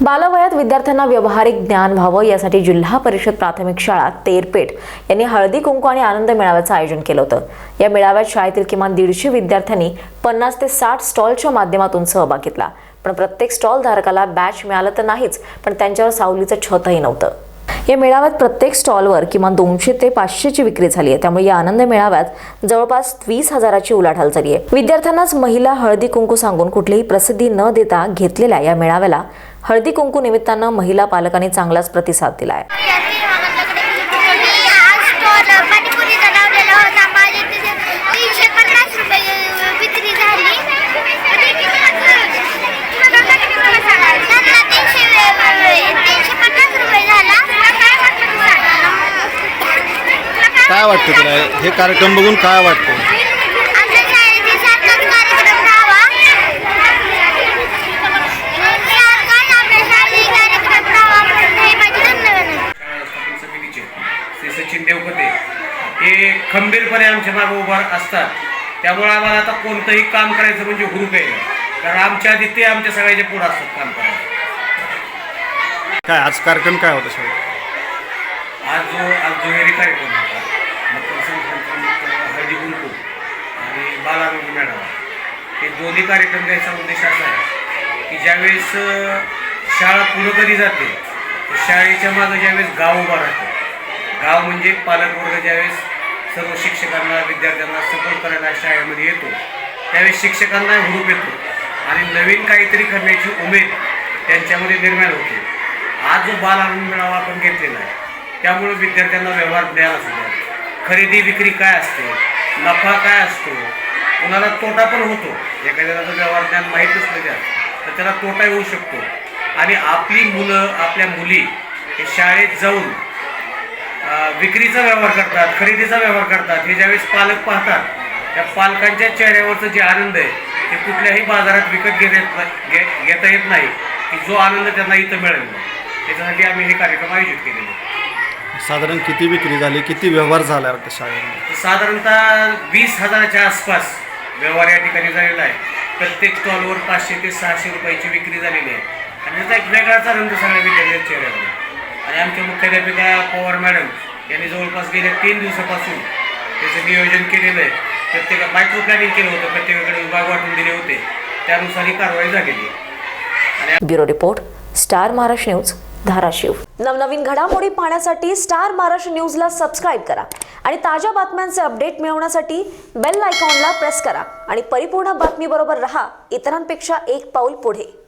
बालवयात विद्यार्थ्यांना व्यावहारिक ज्ञान व्हावं यासाठी जिल्हा परिषद प्राथमिक शाळा तेरपेठ यांनी हळदी कुंकू आणि आनंद मेळाव्याचं आयोजन केलं होतं. या मेळाव्यात शाळेतील किमान दीडशे विद्यार्थ्यांनी पन्नास ते साठ स्टॉलच्या माध्यमातून सहभाग घेतला. पण प्रत्येक स्टॉल धारकाला बॅच मिळालं तर नाहीच पण त्यांच्यावर सावलीचं छतही नव्हतं. या मेळाव्यात प्रत्येक स्टॉलवर किमान दोनशे ते पाचशेची विक्री झाली आहे. त्यामुळे या आनंद मेळाव्यात जवळपास वीस हजाराची उलाढाल झाली आहे. विद्यार्थ्यांनाच महिला हळदी कुंकू सांगून कुठलीही प्रसिद्धी न देता घेतलेल्या या मेळाव्याला हळदी कुंकू निमित्तानं महिला पालकांनी चांगलाच प्रतिसाद दिला आहे काय वाटतं तुला? हे कार्यक्रम बघून काय वाटतं? खंबीरपणे आमच्या मागे उभा असतात. त्यामुळे आम्हाला आता कोणतंही काम करायचं म्हणजे हुरूप आहे कारण आमच्या आधी ते आमच्या सगळ्याच्या पुढं असतात काम करायला. काय आज कार्यक्रम काय होता शाळेत? आज जो आज दुहेरी कार्यक्रम होता. मकर संक्रांतीनिमित्त हळदी कुंकू आणि बालारोग्य मेळावा. हे दोन्ही कार्यक्रम द्यायचा उद्देश असा आहे की ज्यावेळेस शाळा पुढं कधी जाते तर शाळेच्या मागं ज्यावेळेस गाव उभा राहतो. गाव म्हणजे पालकवर्ग ज्यावेळेस सर्व शिक्षकांना विद्यार्थ्यांना सपोर्ट करायला शाळेमध्ये येतो. त्यावेळेस शिक्षकांना हुरूप येतो. आणि नवीन काहीतरी करण्याची उमेद त्यांच्यामध्ये निर्माण होते. आज जो बाल आनंद मेळावा आपण घेतलेला आहे त्यामुळे विद्यार्थ्यांना व्यवहार ज्ञान असू द्या. खरेदी विक्री काय असते? नफा काय असतो? कुणाला तोटा पण होतो. एखाद्याला जर व्यवहार ज्ञान माहीत नसलं त्या तर त्याला तोटा येऊ शकतो. आणि आपली मुलं आपल्या मुली हे शाळेत जाऊन विक्रीचा व्यवहार करतात खरेदीचा व्यवहार करतात. हे ज्यावेळेस पालक पाहतात त्या पालकांच्या चेहऱ्यावरचा जे आनंद आहे ते कुठल्याही बाजारात विकत घेता येत नाही- घेता येत नाही की जो आनंद त्यांना इथं मिळेल. त्याच्यासाठी आम्ही हे कार्यक्रम आयोजित केलेले. साधारण किती विक्री झाली किती व्यवहार झाला वाटतं शाळेमध्ये? साधारणतः वीस हजाराच्या आसपास व्यवहार या ठिकाणी झालेला आहे. प्रत्येक स्टॉलवर पाचशे ते सहाशे रुपयाची विक्री झालेली आहे. आणि त्याचा एक वेगळाच आनंद सगळ्या विद्यार्थ्यांच्या चेहऱ्यावर मुख्याध्यापिका पवार मॅडम यांनी जवळपास गेल्या तीन दिवसापासून त्याचं नियोजन केलेलं आहे. प्रत्येका मायक्रो प्लॅनिंग केलं होतं प्रत्येकाकडे विभाग वाटून दिले होते. त्यानुसार ही कारवाई झालेली आहे. Bureau report star Maharashtra news Dharashiv. नवनवीन घडामोडी पाहण्यासाठी स्टार महाराष्ट्र न्यूजला सबस्क्राईब करा आणि ताज्या बातम्यांचे अपडेट मिळवण्यासाठी बेल आयकॉनला प्रेस करा. आणि परिपूर्ण बातमीबरोबर रहा. इतरांपेक्षा एक पाऊल पुढे.